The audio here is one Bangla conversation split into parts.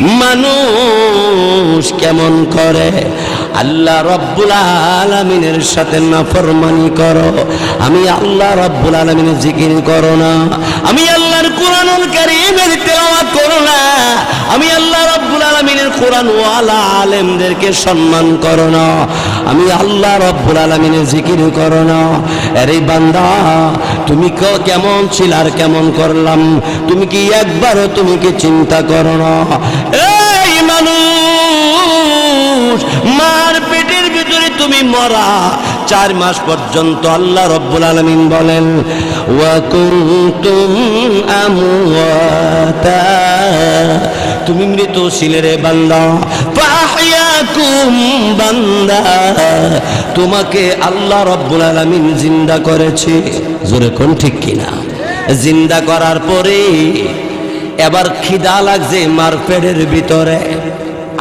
মানুষ কেমন করে? আল্লাহ রব্বুল আলমিনের সাথে নাফরমানি করো। আমি আল্লাহ রব্বুল আলমিনের জিকির করো না। আমি আল্লাহর কোরআনুল কারীমের তেলাওয়াত করো না। আমি আল্লাহ রব্বুল আলমিনের কোরআন ওয়ালা আলেমদেরকে সম্মান করো না। আমি আল্লাহ রব্বুল আলমিনের জিকির করো না। আরে বান্দা, তুমি কেমন ছিল আর কেমন করলাম? তুমি কি একবারও তুমি কি চিন্তা করো না? মানুষ। মার পেটের ভিতরে তুমি মরা। চার মাস পর্যন্ত আল্লাহ রব্বুল আলমিন বলেন তুমি মৃত ছিলে রে বান্দা। বান্দা। তোমাকে আল্লাহ রব্বুল আলামিন জিন্দা করেছে। জোরে কোন ঠিক কিনা? জিন্দা করার পরে এবার খিদা লাগছে মার পেটের ভিতরে।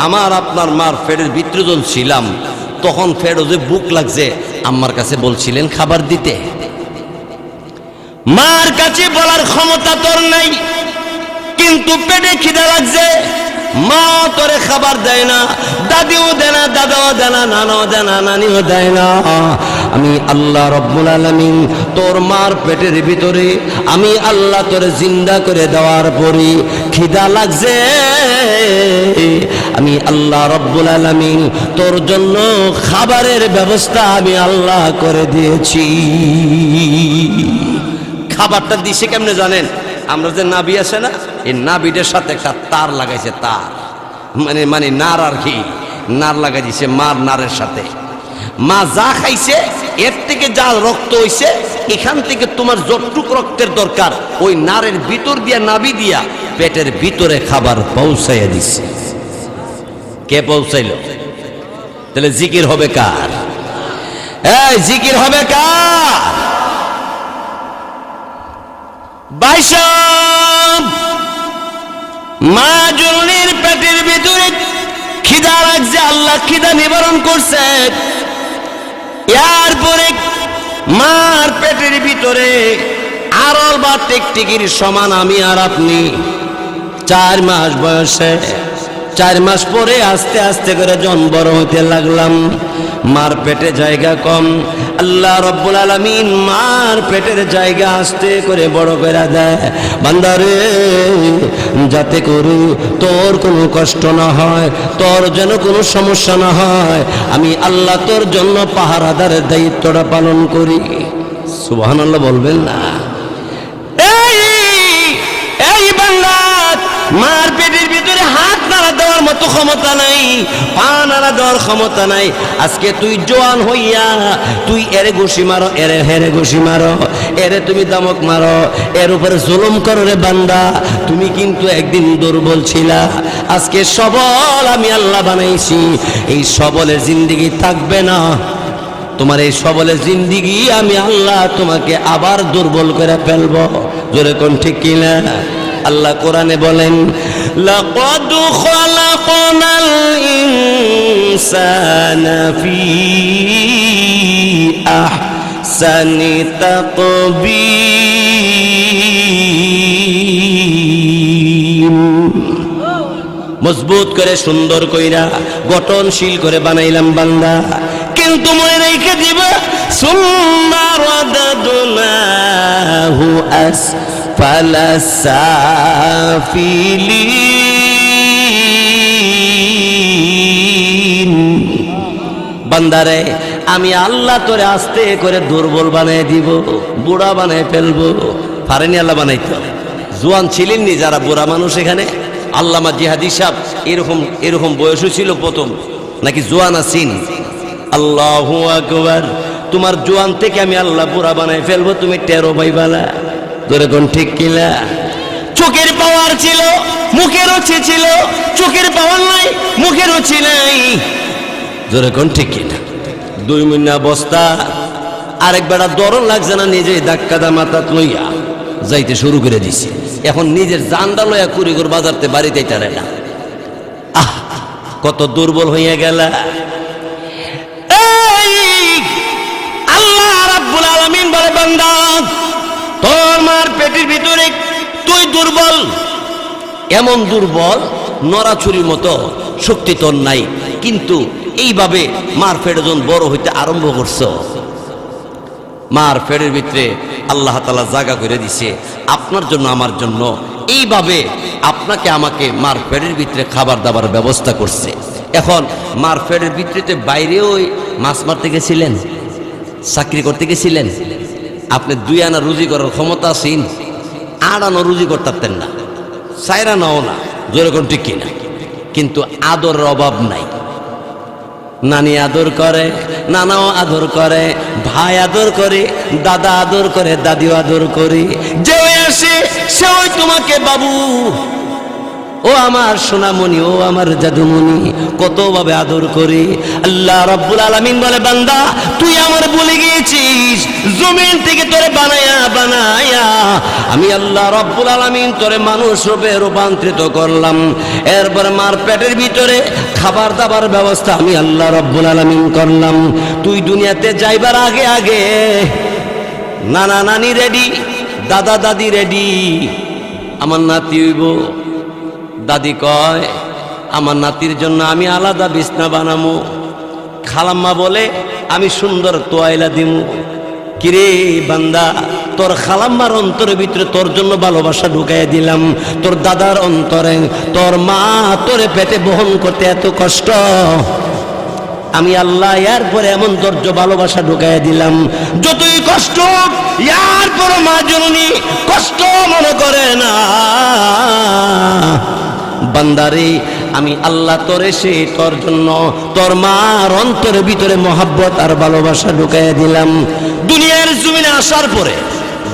আমার আপনার মার ফেরের ভিতরে যখন ছিলাম। তখন ফেরোজে বুক লাগছে আমার কাছে বলছিলেন খাবার দিতে। মার কাছে বলার ক্ষমতা তোর নাই, কিন্তু পেটে খিদা লাগছে। মা তোরে খাবার দেয় না, দাদিও দেয় না, দাদাও দেয় না, নানাও দেয় না, নানিও দেয় না। আমি আল্লাহ রব্বুল আলমিন তোর মার পেটের ভিতরে আমি আল্লাহ তোরে জিন্দা করে দেওয়ার পরে খিদা লাগছে। আমি আল্লাহ রব্বুল আলমিন তোর জন্য খাবারের ব্যবস্থা আমি আল্লাহ করে দিয়েছি। খাবারটা দিছে কেমনে জানেন? আমরা যে নাবি আছে না, এই নাবিটার সাথে একটা তার লাগাইছে, তার। মানে মানে নার আর কি, নার লাগাই দিছে মার নারের সাথে। মা যা খাইছে, এর থেকে যা রক্ত হইছে, এখান থেকে তোমার যতটুক রক্তের দরকার, ওই নারের ভিতর দিয়া, নাবি দিয়া পেটের ভিতরে খাবার পৌঁছাইয়া দিছে। কে পৌঁছাইল? তাহলে জিকির হবে কার? এই, জিকির হবে কার? বাইশাম মা জননীর পেটের ভিতরে খিদা লাগছে, আল্লাহ খিদা নিবারণ করছে। এরপরে মার পেটের ভিতরে আরল বা টিকটিকির সমান আমি আর আপনি। চার মাস বয়সে, চার মাস পরে আস্তে আস্তে করে জন বড় হতে লাগলাম। মার পেটে জায়গা কম। আল্লাহ রব্বুল আলমিন মার পেটের জায়গা আস্তে করে বড় করে দেয়। বান্দারে যাতে করে তোর কোনো কষ্ট না হয়, তোর যেন কোনো সমস্যা না হয়, আমি আল্লাহ তোর জন্য পাহারাদারের দায়িত্বটা পালন করি। সুবহান আল্লাহ বলবেন না। এই বাংলা মার দেওয়ার মতো ক্ষমতা নাই, পা নাড়া দেওয়ার ক্ষমতা নাই। আজকে তুই জোয়ান হইয়া, তুই এরে ঘুষি মারো, এরে হেরে ঘুষি মারো, এরে তুমি দামক মারো, এর উপরে জুলুম করো রে বান্দা। তুমি কিন্তু একদিন দুর্বল ছিলা। আজকে সবল আমি আল্লাহ বানাইছি। এই সবলের জিন্দিগি থাকবে না। তোমার এই সবলের জিন্দিগি আমি আল্লাহ তোমাকে আবার দুর্বল করে ফেলব। জোরে কোন ঠিক কিনা? আল্লাহ কোরআনে বলেন মজবুত করে, সুন্দর কইরা, গঠনশীল করে বানাইলাম বান্দা। কিন্তু মনে রেখে দিব রাদাদনাহু সাফিলিন বান্দারে, আমি আল্লাহ তোরে আস্তে করে দুর্বল বানিয়ে দিব, বুড়া বানিয়ে ফেলব। পারেনি আল্লাহ বানাইতে জোয়ান ছিলেননি যারা বুড়া মানুষ এখানে? আল্লামা জিহাদি সাহ এরকম এরকম বয়সও ছিল প্রথম, নাকি জোয়ান আছিন? আল্লাহ আকবার। তোমার জোয়ান থেকে আমি আল্লাহ বুড়া বানাই ফেলব, তুমি টেরো ধরে কোন ঠিক কিলা? চোখের পাওয়ার ছিল, মুখের রুচি ছিল, চোখের পাওয়ার নাই, মুখের রুচি নাই। জোরে কোন ঠিক কিনা? দুই মিনা বস্তা, আরেক বেড়া দরন লাগছে না নিজে ধাক্কা দা মাথা লইয়া যাইতে শুরু করে দিছি। এখন নিজের জানডা লইয়া কুড়িগুর বাজারতে বাড়িতে টারে না। আহ, কত দুর্বল হইয়া গেল। আল্লাহ রাব্বুল আলামিন বলে, বান্দা তোর মার পেটের ভিতরে তুই দুর্বল, এমন দুর্বল নড়াছুরির মতো শক্তি তোর নাই। কিন্তু এইভাবে মার যখন বড় হইতে আরম্ভ করছ, মার ফেরের ভিতরে আল্লাহ তালা জায়গা করে দিছে। আপনার জন্য, আমার জন্য এইভাবে আপনাকে আমাকে মার ফেরের ভিতরে খাবার দাবার ব্যবস্থা করছে। এখন মার ফেরের ভিতরে বাইরেও মাছ মারতে গেছিলেন, চাকরি করতে গেছিলেন আপনি দুই আনা রুজি করার ক্ষমতা আছেন আট আনা রুজি করতেন না। সাইরা নাও না। যেরকম ঠিক কিনা? কিন্তু আদর অভাব নাই। নানি আদর করে, নানাও আদর করে, ভাই আদর করে, দাদা আদর করে, দাদিও আদর করে। যে আসে সে ওই তোমাকে বাবু। ও আমার সোনামণি, ও আমার জাদুমণি, কতভাবে আদর করে। আল্লাহ রব্বুল আলামিন বলে, বান্দা, তুই আমার বলে গিয়েছিস, জমিন থেকে তোরে বানায়া বানায়া। আমি আল্লাহ রব্বুল আলামিন তোরে মানুষ রূপে রূপান্তরিত করলাম। এরপর মার পেটের ভিতরে খাবার দাবার ব্যবস্থা আমি আল্লাহ রব্বুল আলামিন করলাম। তুই দুনিয়াতে যাইবার আগে আগে নানা নানি রেডি, দাদা দাদি রেডি, আমার নাতি হইব দাদি কয়, আমার নাতির জন্য আমি আলাদা বিছনা বানামু। খালাম্মা বলে, আমি সুন্দর তোয়াইলা দিমু। কিরে বান্দা, তোর খালাম্মার অন্তরের ভিতরে তোর জন্য ভালোবাসা ঢুকাই দিলাম। তোর দাদার অন্তরে, তোর মা তোরে পেটে বহন করতে এত কষ্ট। আমি আল্লাহ ইয়ার পরে এমন ধৈর্য, ভালোবাসা ঢুকাই দিলাম। যতই কষ্ট ইয়ার পরে মা জননী কষ্ট মনে করে না। বান্দারে, আমি আল্লাহ তোরে সে তোর জন্য তোর মার অন্তরের ভিতরে মহাব্বত আর ভালোবাসা ঢুকাই দিলাম। দুনিয়ার জমিনে আসার পরে,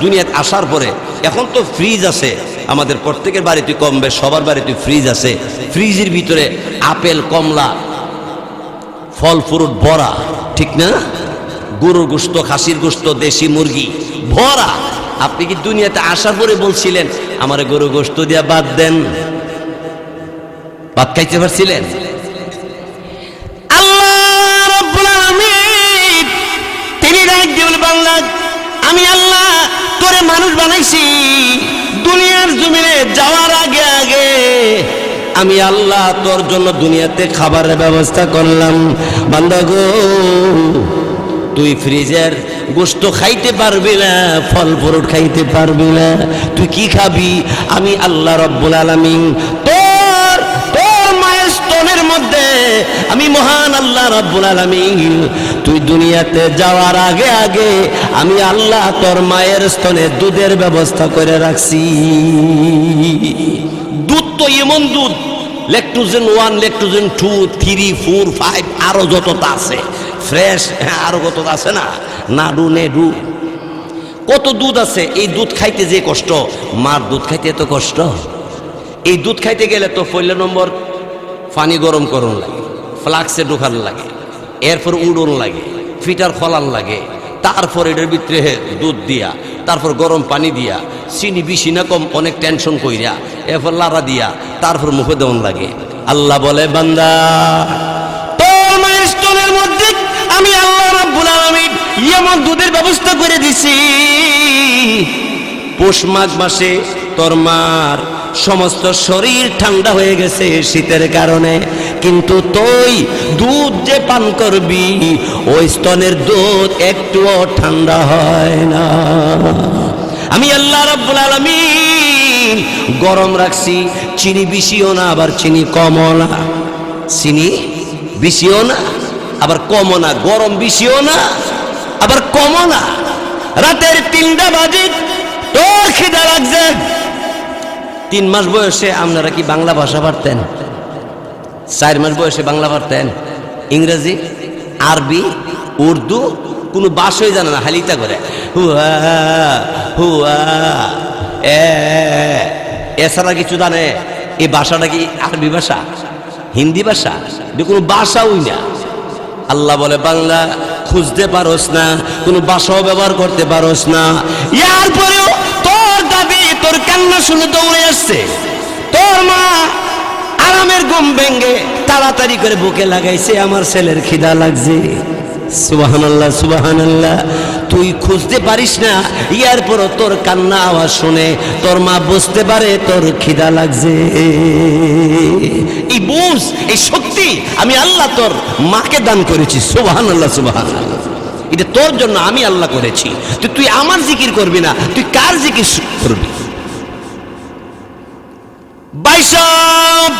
দুনিয়াতে আসার পরে, এখন তো ফ্রিজ আছে। আমাদের প্রত্যেকের বাড়িতে কম বেশ, সবার বাড়িতে ফ্রিজ আছে। ফ্রিজের ভিতরে আপেল, কমলা, ফল ফ্রুট ভরা, ঠিক না? গরুর গোস্ত খাসির গোস্ত দেশি মুরগি, ভরা। আপনি কি দুনিয়াতে আসার পরে বলছিলেন, আমার গরু গোস্ত দিয়া বাদ দেন? ভাত খাইতে পারছিলেন? আমি আল্লাহ তোরে মানুষ বানাইছি, দুনিয়ার জমিনে যাওয়ার আগে আগে আমি আল্লাহ তোর জন্য দুনিয়াতে খাবারের ব্যবস্থা করলাম। বান্দা গো, তুই ফ্রিজের গোস্ত খাইতে পারবি না ফল ফ্রুট খাইতে পারবি না, তুই কি খাবি? আমি আল্লাহ রব্বুল আলামিন তোর আমি মহান আল্লাহ রব্বুল আলামিন। তুই দুনিয়াতে যাওয়ার আগে আগে আমি আল্লাহ তোর মায়ের স্তনে দুধের ব্যবস্থা করে রাখছি। দুধ তো এমন দুধ। Lactogen one, Lactogen two, three, four, five, আরও যতটা আছে। ফ্রেশ হ্যাঁ আরও কত আছে না? নাডু, নেডু। কত দুধ আছে? এই দুধ খাইতে যে কষ্ট? মার দুধ খাইতে এত কষ্ট? এই দুধ খাইতে গেলে তো পয়লা নম্বর পানি গরম করুন লাগে। ফ্লাক্সে ঢোকান লাগে, এরপর উড়ন লাগে, ফিটার খলান লাগে, তারপর এটার ভিতরে দুধ দিয়া, তারপর গরম পানি দিয়া, চিনি বেশি না কম, অনেক টেনশন কইরা, এরপর লাড়া দিয়া, তারপর মুখে দেওয়ান লাগে। আল্লাহ বলে, বান্দা, তোর মধ্যে আমি আল্লাহ রাব্বুল আলামিন এমন দুধের ব্যবস্থা করে দিছি। পৌষ মাঘ মাসে তোর মার সমস্ত শরীর ঠান্ডা হয়ে গেছে শীতের কারণে। কিন্তু তুই দুধ যে পান করবি, ওই স্তনের দুধ একটুও ঠান্ডা হয় না। আমি আল্লাহ রাব্বুল আলামিন গরম রাখছি, চিনি বেশিও না, আবার চিনি কমও না। চিনি বেশিও না, আবার কমও না। গরম বেশিও না, আবার কমও না। রাতের তিনটা বাজে, তোর খিদা লাগছে। তিন মাস বয়সে আপনারা কি বাংলা ভাষা পারতেন? চার মাস বয়সে বাংলা পারতেন ইংরেজি, আরবি, উর্দু, কোনো বাসই জানে না হালিতা করে। হুয়া হুয়া, এ এছাড়া কিছু জানে? এই ভাষাটা কি আরবি ভাষা? হিন্দি ভাষা? কোনো ভাষাওই না। আল্লাহ বলে, বাংলা খুঁজতে পারোস না, কোনো ভাষাও ব্যবহার করতে পারোস না। ইয়ার পরেও তোর দাবি, তোর কান্না শুনে দৌড়ে আসছে। তোর মা আরামের ঘুম ভেঙ্গে তাড়াতাড়ি করে বুকে লাগাইছে, আমার ছেলের খিদা লাগছে। সুবাহান আল্লাহ সুবাহান আল্লাহ তুই খুঁজতে পারিস না ইয়ার পরও তোর কান্না আওয়াজ শুনে তোর মা বুঝতে পারে তোর খিদা লাগছে। এই বুঝ, এই শক্তি আমি আল্লাহ তোর মাকে দান করেছি সুবাহান আল্লাহ সুবাহান এটা তোর জন্য আমি আল্লাহ করেছি। তো তুই আমার জিকির করবি না, তুই কার জিকির করবি? বাইসব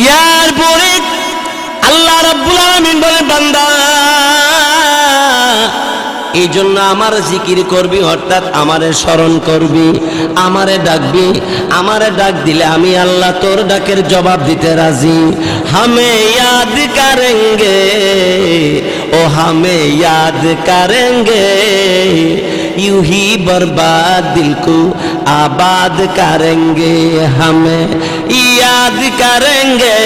ইয়ার পরে আল্লাহ রাব্বুল আলামিন বলে বান্দা এই জন্য আমার জিকির করবি অর্থাৎ আমারে স্মরণ করবি আমারে ডাকবি আমারে ডাক দিলে আমি আল্লাহ তোর ডাকের জবাব দিতে রাজি হামে ইয়াদ করেঙ্গে ও হামে ইয়াদ করেঙ্গে यूं ही बर्बाद दिल को आबाद करेंगे हमें याद करेंगे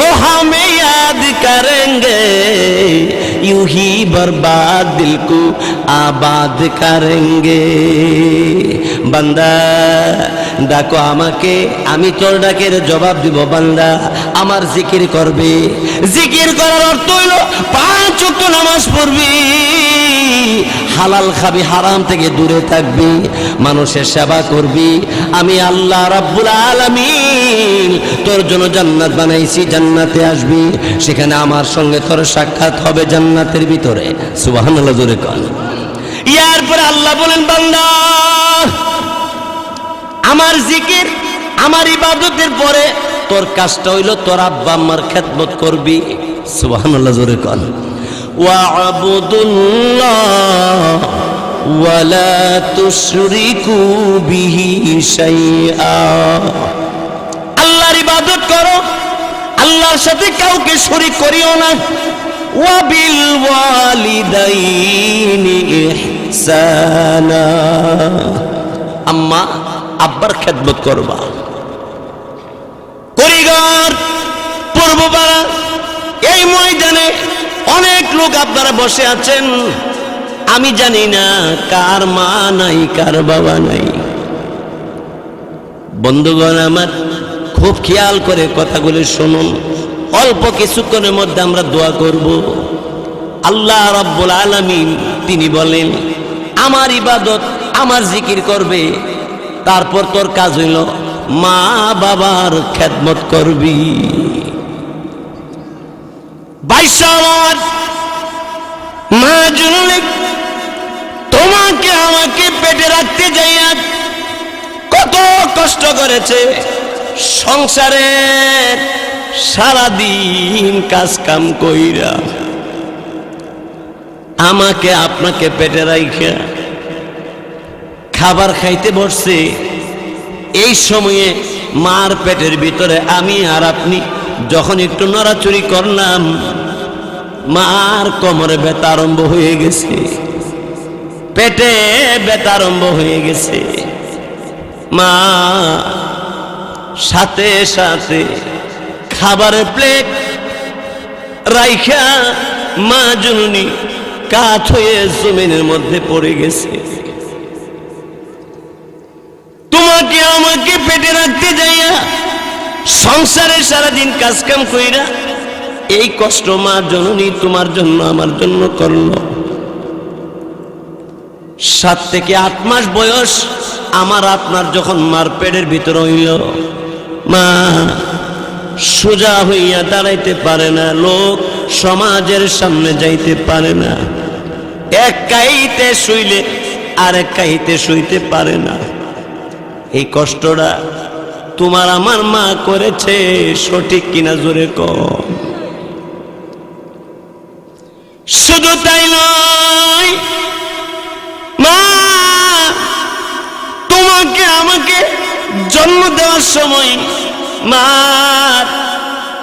ओ हमें याद करेंगे। यूँ ही बर्बाद दिल को आबाद करेंगे। बंदा ডাকো আমাকে, আমি তোর ডাকের জবাব দিব, বান্দা। আমার জিকির করবে। জিকির করার অর্থ হইল পাঁচ নামাজ পড়বি। হালাল খাবি, হারাম থেকে দূরে থাকবি। মানুষের সেবা করবি। আমি আল্লাহ রাব্বুল আলামিন তোর জন্য জান্নাত বানাইছি, জান্নাতে আসবি। সেখানে আমার সঙ্গে তোর সাক্ষাৎ হবে জান্নাতের ভিতরে। সুবহানাল্লাহ, জোরে কল ইয়ার পরে আল্লাহ বলেন, বান্দা আমার জিকির, আমার ইবাদতের পরে তোর কাজটা হইল তোর আব্বা আম্মার খেদমত করবি। সুবহানাল্লাহ, জোরে ওয়াবুদুল্লাহ ওয়ালা আল্লাহর ইবাদত করো, আল্লাহর সাথে কাউকে শরীক করিও না। আম্মা আব্বার খেদমত করবা। করিগর, পূর্বপাড়া, এই ময়দানে অনেক লোক আপনারা বসে আছেন। আমি জানি না কার মা নাই, কার বাবা নাই। বন্ধুগণ, আমার খুব খেয়াল করে কথাগুলি শুনুন। অল্প কিছুক্ষণের মধ্যে আমরা দোয়া করব। আল্লাহ রাব্বুল আলামিন, তিনি বলেন, আমার ইবাদত, আমার জিকির করবে তারপর তোর কাজ হইল মা বাবার খেদমত করবি। বাইশ মা জননী, তোমাকে আমাকে পেটে রাখতে যাইয়া কত কষ্ট করেছে। সংসারের সারাদিন কাজ কাম কইরা আমাকে, আপনাকে পেটে রাইখা খাবার খাইতে বসছে। এই সময়ে মার পেটের ভিতরে আমি আর আপনি যখন একটু নড়াচুরি করলাম, মার কোমরে ব্যথা আরম্ভ হয়ে গেছে। পেটে ব্যথা আরম্ভ হয়ে গেছে। মা, সাথে সাথে খাবারের প্লেট রাইখা মা জননী কাঠ হয়ে জমিনের মধ্যে পড়ে গেছে। তোমাকে আমাকে পেটে রাখতে যাইয়া সংসারে সারাদিন কাজ কাম কইরা এই কষ্ট মা জননী তোমার জন্য, আমার জন্য করল। সাত থেকে আট মাস বয়স আমার আপনার যখন মার পেটের ভিতর হইল। মা, সোজা হইয়া দাঁড়াইতে পারে না, লোক সমাজের সামনে যাইতে পারে না। এক কাইতে শুইলে আর এক শুইতে পারে না। এই কষ্টটা তোমার আমার মা করেছে, সঠিক কিনা জোরে কম শুধু তাই নয়, মা, তোমাকে আমাকে জন্ম দেওয়ার সময় মা,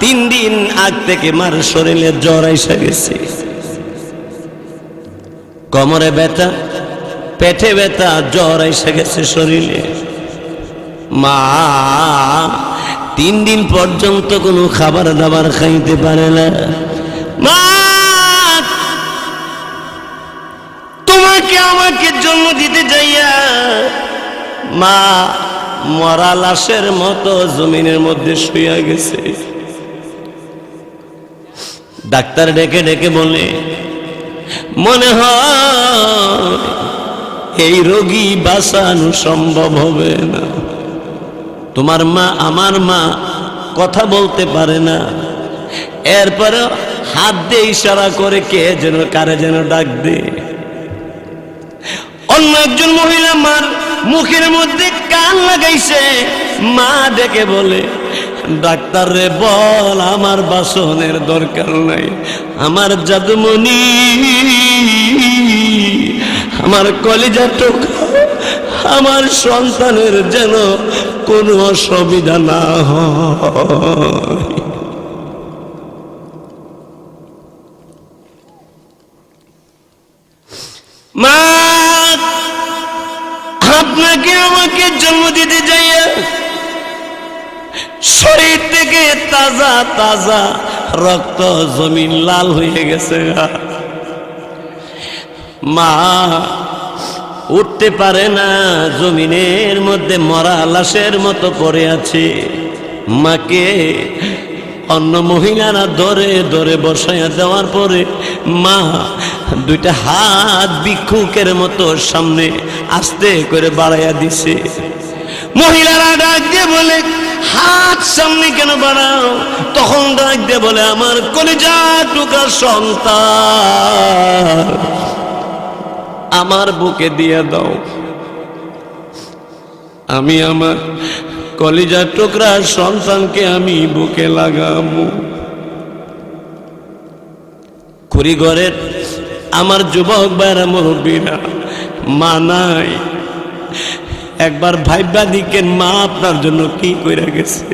তিন দিন আগ থেকে মার শরীরে জ্বর এসে গেছে। কমরে ব্যথা, পেটে ব্যথা, জ্বর এসে গেছে শরীরে। মা, তিন দিন পর্যন্ত কোনো খাবার দাবার খাইতে পারে না। মা, তোমাকে আমাকে জন্ম দিতে যাইয়া, মা মরা লাশের মতো জমিনের মধ্যে শুয়ে গেছে। ডাক্তার ডেকে ডেকে বলে, মনে হয় এই রোগী বাঁচানো সম্ভব হবে না। তোমার মা আমার মা কথা বলতে পারে না। এরপরে হাত দিয়ে ইশারা করে কে যেন, কারে যেন ডাক দে অন্য একজন মহিলা মার মুখের মধ্যে কান লাগাইছে, মা ডেকে বলে, ডাক্তার রে, বল, আমার বাসনের দরকার নাই। আমার জাদুমণি, আমার কলিজা টোকা, আমার সন্তানের যেন কোনো অসুবিধা না আপনাকে আমাকে জন্ম দিতে যাইয়া শরীর থেকে তাজা তাজা রক্ত জমিন লাল হয়ে গেছে মা উঠতে পারে না, জমিনের মধ্যে মরা লাশের মতো পড়ে আছে। মাকে অন্য মহিলারা ধরে ধরে বসাইয়া দেওয়ার পরে মা দুইটা হাত ভিক্ষুকের মতো সামনে আস্তে করে বাড়াইয়া দিছে। মহিলারা ডাক দিয়ে বলে, হাত সামনে কেন বাড়াও? তখন ডাক দিয়ে বলে, আমার কলেজা টুকার সন্তান। আমার বুকে দিয়ে দাও। আমি আমার কলিজা টুকরা সন্তানকে আমি বুকে লাগাবো। কুড়িঘরের আমার যুবক বাইরা মুরব্বীরা, মা নাই। একবার ভাইবা দিকেন, মা আপনার জন্য কি করে গেছে?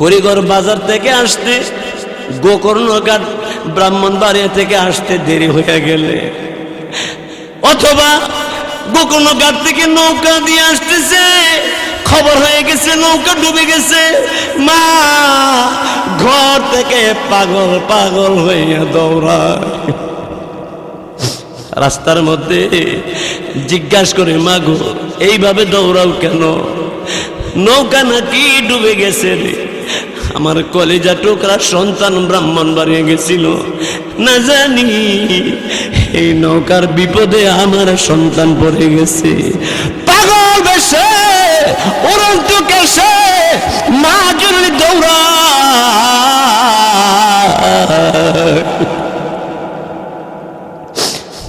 করিগর বাজার থেকে আসতে গোকর্ণঘাট ব্রাহ্মণবাড়িয়া থেকে আসতে দেরি হয়ে গেলে। অথবা গোকর্ণঘাট থেকে নৌকা দিয়ে আসতেছে, খবর হয়ে গেছে, নৌকা ডুবে গেছে। মা, ঘর থেকে পাগল পাগল হয়ে দৌড়ায়। রাস্তার মধ্যে জিজ্ঞাসা করে মাগো এইভাবে দৌড়াও কেন? নৌকা নাকি ডুবে গেছে রে? আমার কলেজা টোকরা সন্তান ব্রাহ্মণ বাড়িয়ে গেছিল। না জানি, এই নৌকার বিপদে আমার সন্তান পড়ে গেছে। পাগল বেশে, উড়ন্ত কেসে মা দৌড়া।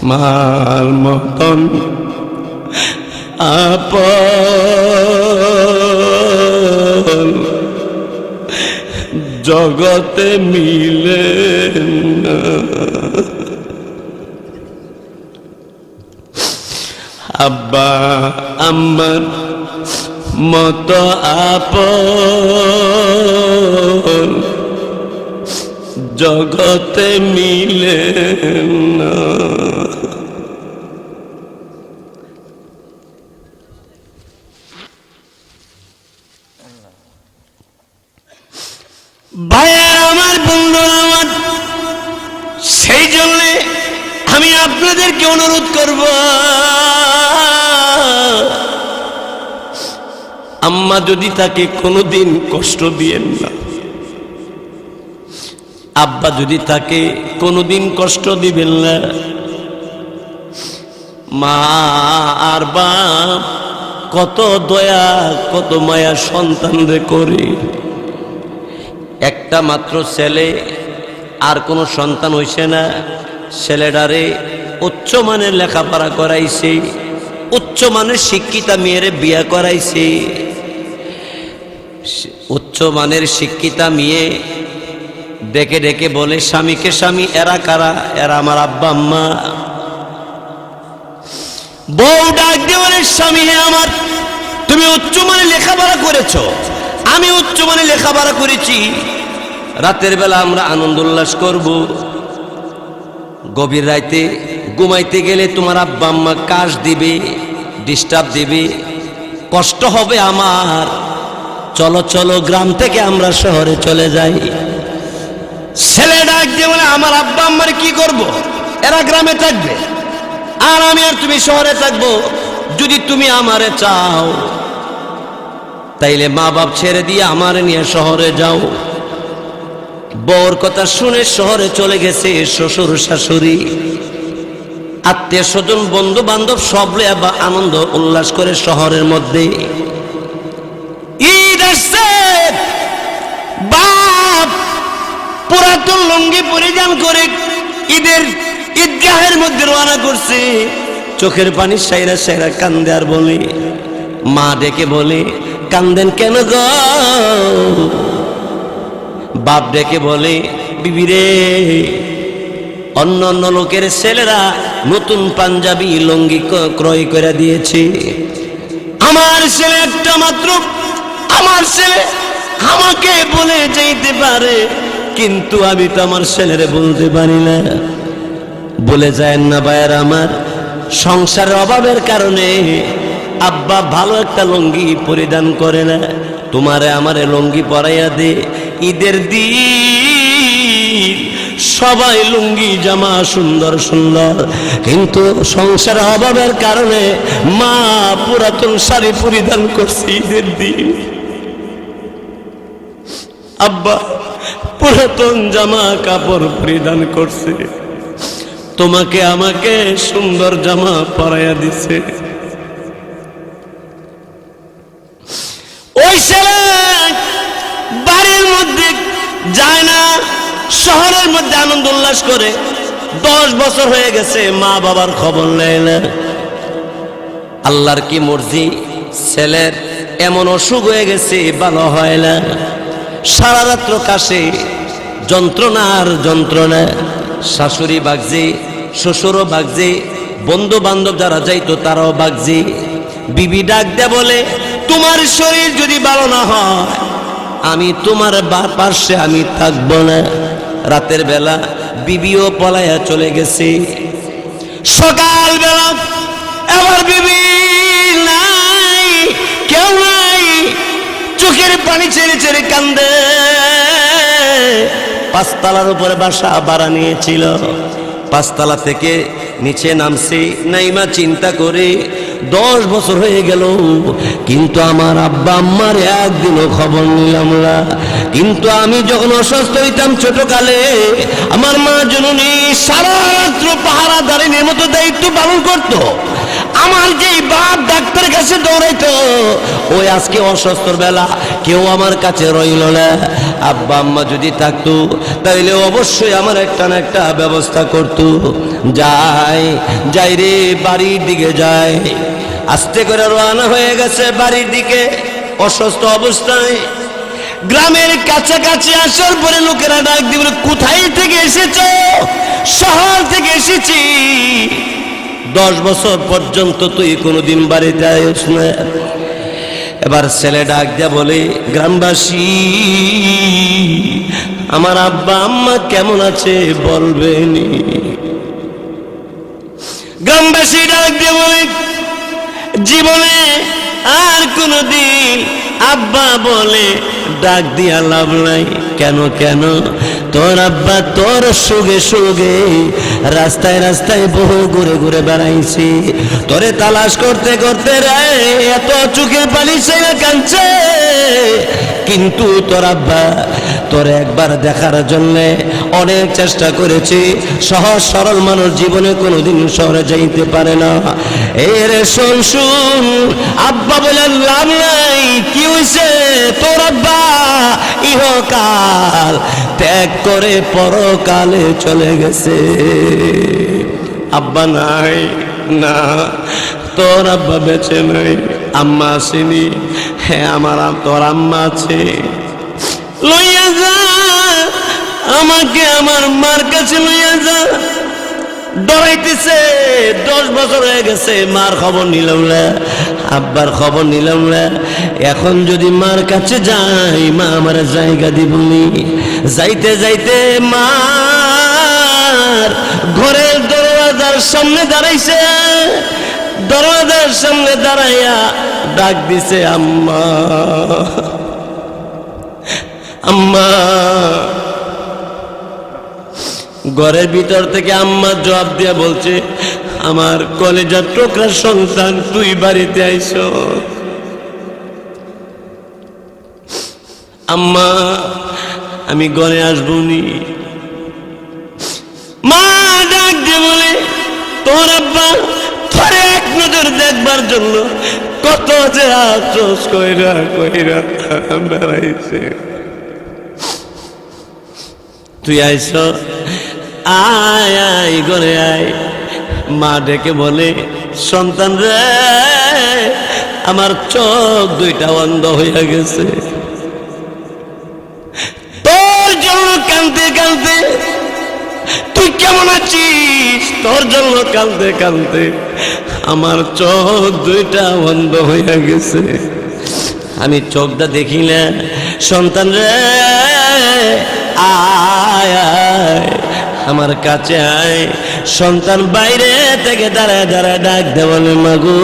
মার মতন আপন জগতে মিলে আব্বা আমার মত আপন। জগতে মিলে না। আপনাদেরকে অনুরোধ করব। আম্মা যদি তাকে কোনোদিন কষ্ট দিয়েন না, আব্বা যদি তাকে কোনোদিন কষ্ট দিবেন না, মা আর বাপ কত দয়া, কত মায়া সন্তানরে করে। একটা মাত্র ছেলে, আর কোনো সন্তান হইছে না। ছেলেটারে উচ্চ মানের লেখাপড়া করাইছে, উচ্চ মানের শিক্ষিতা মেয়েরে বিয়া করাইছে। উচ্চ মানের শিক্ষিতা মেয়ে ডেকে ডেকে বলে, স্বামীকে স্বামী, এরা কারা? এরা আমার আব্বা, আম্মা। বউ ডাক দিয়ে বলে, স্বামী, হে আমার, তুমি উচ্চ মানে লেখাপড়া করেছ। আমি উচ্চ মানে লেখাপড়া করেছি। রাতের বেলা আমরা আনন্দ উল্লাস করব। গভীর রাইতে ঘুমাইতে গেলে তোমার আব্বা আম্মা কাশ দিবে ডিস্টার্ব দিবে। কষ্ট হবে আমার। চলো চলো, গ্রাম থেকে আমরা শহরে চলে যাই। ছেলে ডাক দিয়ে বলে, আমার আব্বা আম্মার কি করব? এরা গ্রামে থাকবে। আর আমি আর তুমি শহরে থাকব। যদি তুমি আমারে চাও, তাইলে মা বাপ ছেড়ে দিয়ে আমার নিয়ে শহরে যাও। বউর কথা শুনে শহরে চলে গেছে শ্বশুর শাশুড়ি। আত্মীয় স্বজন বন্ধু বান্ধব সব বা আনন্দ উল্লাস করে শহরের মধ্যে। ঈদ আসছে! বাপ! পুরাতন লুঙ্গি পরিধান করে ঈদের ঈদগাহের মধ্যে রওনা করছে। চোখের পানি সাইরা সাইরা কান্দে আর বলে, মা ডেকে বলে, কান্দেন কেন গো? বাপ ডেকে বলে বিবিরে অন্য অন্য লোকের ছেলেরা নতুন পাঞ্জাবি লুঙ্গি ক্রয় করে দিয়েছে। আমার ছেলে একটা মাত্র, আমার ছেলে আমাকে বলে যেতে পারে, কিন্তু আমি তো আমার ছেলেরে বলতে পারি না। বলে যায় না ভাইয়ের আমার, সংসারের অভাবের কারণে আব্বা ভালো একটা লুঙ্গি পরিধান করে না। তোমারে আমারে লুঙ্গি পরাইয়া দে ঈদের দিন সবাই লুঙ্গি জামা সুন্দর সুন্দর। কিন্তু সংসারের অভাবের কারণে মা পুরাতন শাড়ি পরিধান করছে ঈদের দিন। আব্বা পুরাতন জামা কাপড় পরিধান করছে। তোমাকে আমাকে সুন্দর জামা পরাইয়া দিছে। ওই ছেলে যায় না, শহরের মধ্যে আনন্দ উল্লাস করে। দশ বছর হয়ে গেছে, মা বাবার খবর নেয় না। আল্লাহর কি মর্জি? ছেলের এমন অসুখ হয়ে গেছে, ভালো হয় না। সারা রাত্র কাশে, যন্ত্রণা আর যন্ত্রণা। শাশুড়ি বাগজি, শ্বশুরও বাগজি বন্ধু বান্ধব যারা যাইতো তারাও বাগজি। বিবি ডাক দে বলে, তোমার শরীর যদি ভালো না হয় আমি তোমার পার্শ্বে আমি থাকব না। রাতের বেলা বিবিও পলায়া চলে গেছে। সকাল বেলা এবার বিবি নাই, কেউ নাই। চোখের পানি ছেড়ে ছেড়ে কান্দে। পাঁচতলার উপরে বাসা ভাড়া নিয়েছিল। পাঁচতলা থেকে নিচে নামছি, নাইমা চিন্তা করে দশ বছর হয়ে গেল, কিন্তু আমার আব্বা আম্মার একদিনও খবর নিলাম না। কিন্তু আমি যখন অসুস্থ হইতাম ছোটকালে, আমার মা জননী সারা রাত্র পাহারাদারিনীর মতো দায়িত্ব পালন করতো। আমার যে বাপ ডাক্তারের কাছে দৌড়াইতো ওই আজকে অসুস্থর বেলা, কেউ আমার কাছে রইল না। আব্বা, আম্মা যদি থাকতো, তাইলে অবশ্যই আমার একটা না একটা ব্যবস্থা করতো। যাই যাই রে, বাড়ির দিকে যাই। আস্তে করে রওনা হয়ে গেছে বাড়ির দিকে, অসুস্থ অবস্থায়। গ্রামের কাছাকাছি আসার পরে লোকেরা ডাক দিবে কোথায় থেকে এসেছ? শহর থেকে এসেছি। দশ বছর পর্যন্ত তুই কোনোদিন বাড়িতে আয়স না। এবার ছেলে ডাক দিয়া বলে, গ্রামবাসী, আমার আব্বা আম্মা কেমন আছে বলবেনি? গ্রামবাসী ডাক দিয়ে বলে, জীবনে আর কোনদিন আব্বা বলে ডাক দিয়া লাভ নাই। কেন কেন? তোর আব্বা তোর সুগে সুগে রাস্তায় রাস্তায় বহু ঘুরে ঘুরে বেড়াইছি। তোরে তালাশ করতে করতে রে, এত চোখের পানি সেরা কাঁদছে। কিন্তু তোর আব্বা, তোর একবার দেখার জন্য অনেক চেষ্টা করেছি। সহজ সরল মানুষ জীবনে কোনোদিন শহরে যাইতে পারে না। এর শোন, শুন, আব্বা বলে লাভ নাই। কি হইছে তোর আব্বা? ইহকাল ত্যাগ করে পরকালে চলে গেছে। আব্বা নাই, না, তোর আব্বা বেঁচে নাই। আম্মা আসেনি। হ্যাঁ আমার আম- তোর আম্মা আছে। লইয়া যা। আমাকে আমার মার কাছে লইয়া যা। ডরাইতেছে। দশ বছর হয়ে গেছে, মার খবর নিলাম না। আব্বার খবর নিলাম না। এখন যদি মার কাছে যাই, মা আমার জায়গা দিবনি। যাইতে যাইতে মার ঘরের দরওয়াজার সামনে দাঁড়াইছে। দরওয়াজার সামনে দাঁড়াইয়া ডাক দিছে, আম্মা আম্মা। ঘরের ভিতর থেকে আম্মা জবাব দিয়া বলছে, আমার কলেজার টোকরা সন্তান, তুই বাড়িতে আইস। আম্মা, আমি ঘরে আসব নি মা ডাক দিয়ে বলে, তোর আব্বা তোরে এক নজর দেখবার জন্য কত যে আফসোস কইরা কইরা বেড়াইছে। তুই আইস, আয় আয় ঘরে আয়। মা ডেকে বলে, সন্তান রে, আমার চোখ দুইটা বন্ধ হইয়া গেছে। তোর জন্য কানতে কানতে আমার চোখ দুইটা বন্ধ হইয়া গেছে। আমি চোখটা দেখি না। সন্তান রে, আয় আমার কাছে আয়। সন্তান বাইরে থেকে দাঁড়ায় দাঁড়ায় ডাক দে বলে, মাগু,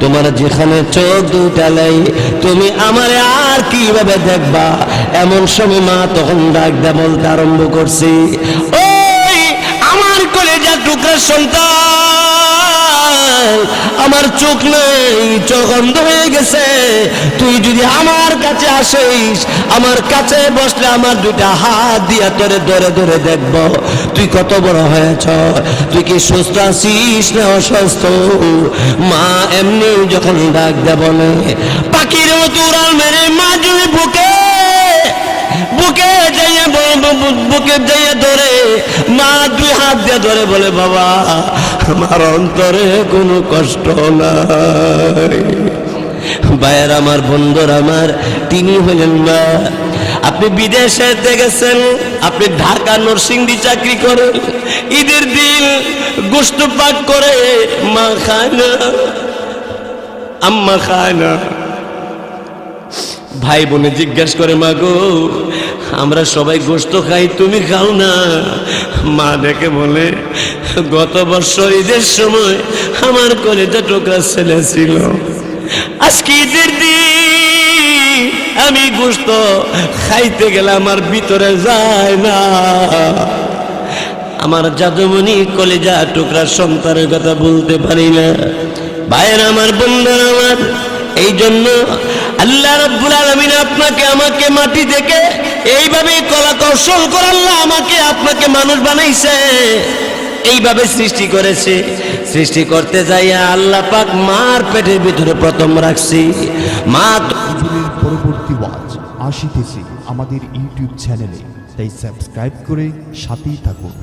তোমার যেখানে চোখ দুটা লাই তুমি আমারে আর কীভাবে দেখবা? এমন সময় মা তখন ডাক দে আরম্ভ করছি টুকরা সন্তান, আমার চোখ নেই, চোখ অন্ধ হয়ে গেছে। তুই যদি আমার কাছে আসিস, আমার কাছে বসলে আমার দুটা হাত দিয়া তোরে ধরে ধরে দেখব। তুই কত বড় হয়েছ, তুই কি সুস্থ আছিস না অসুস্থ? মা এমনি যখন ডাক দে বলে, পাখির মতো উড়াল মেরে মা যদি বুকে বুকে যাইয়া বুকে যাইয়া ধরে, মা দুই হাত দিয়ে ধরে বলে, বাবা, আমার অন্তরে কোনো কষ্ট নাই। ভাইয়ের আমার, বন্ধুর আমার, তিনি হলেন মা। আপনি বিদেশে গেছেন, আপনি ঢাকা নরসিংদী চাকরি করেন, ঈদের দিন গোস্ত পাক করে মা খায় না, আম্মা খায় না। ভাই বোনে জিজ্ঞাসা করে মা গো আমরা সবাই গোস্ত খাই, তুমি খাও না? মা ডেকে বলে, গত বছর ঈদের সময় আমার কলেজা টোকরা ছেলে ছিল। আজকে ঈদের আমি গোস্ত খাইতে গেলে আমার ভিতরে যায় না। আমার জাদুমণি কলেজা টুকরা সন্তানের কথা বলতে পারি না। ভাইয়ের, আমার বন্ধুরা, আমার, এই জন্য আল্লাহ রব্বুল আলমিন আপনাকে, আমাকে মাটি থেকে এইভাবে কলা কৌশল করে আল্লাহ আমাকে, আপনাকে মানুষ বানাইছে। এইভাবে সৃষ্টি করেছে। সৃষ্টি করতে যাইয়া আল্লাহ পাক মার পেটের ভিতরে প্রথম রাখছি। মা পরবর্তী ওয়াজ আসিতেছে আমাদের ইউটিউব চ্যানেলে তাই সাবস্ক্রাইব করে সাথেই থাকুন।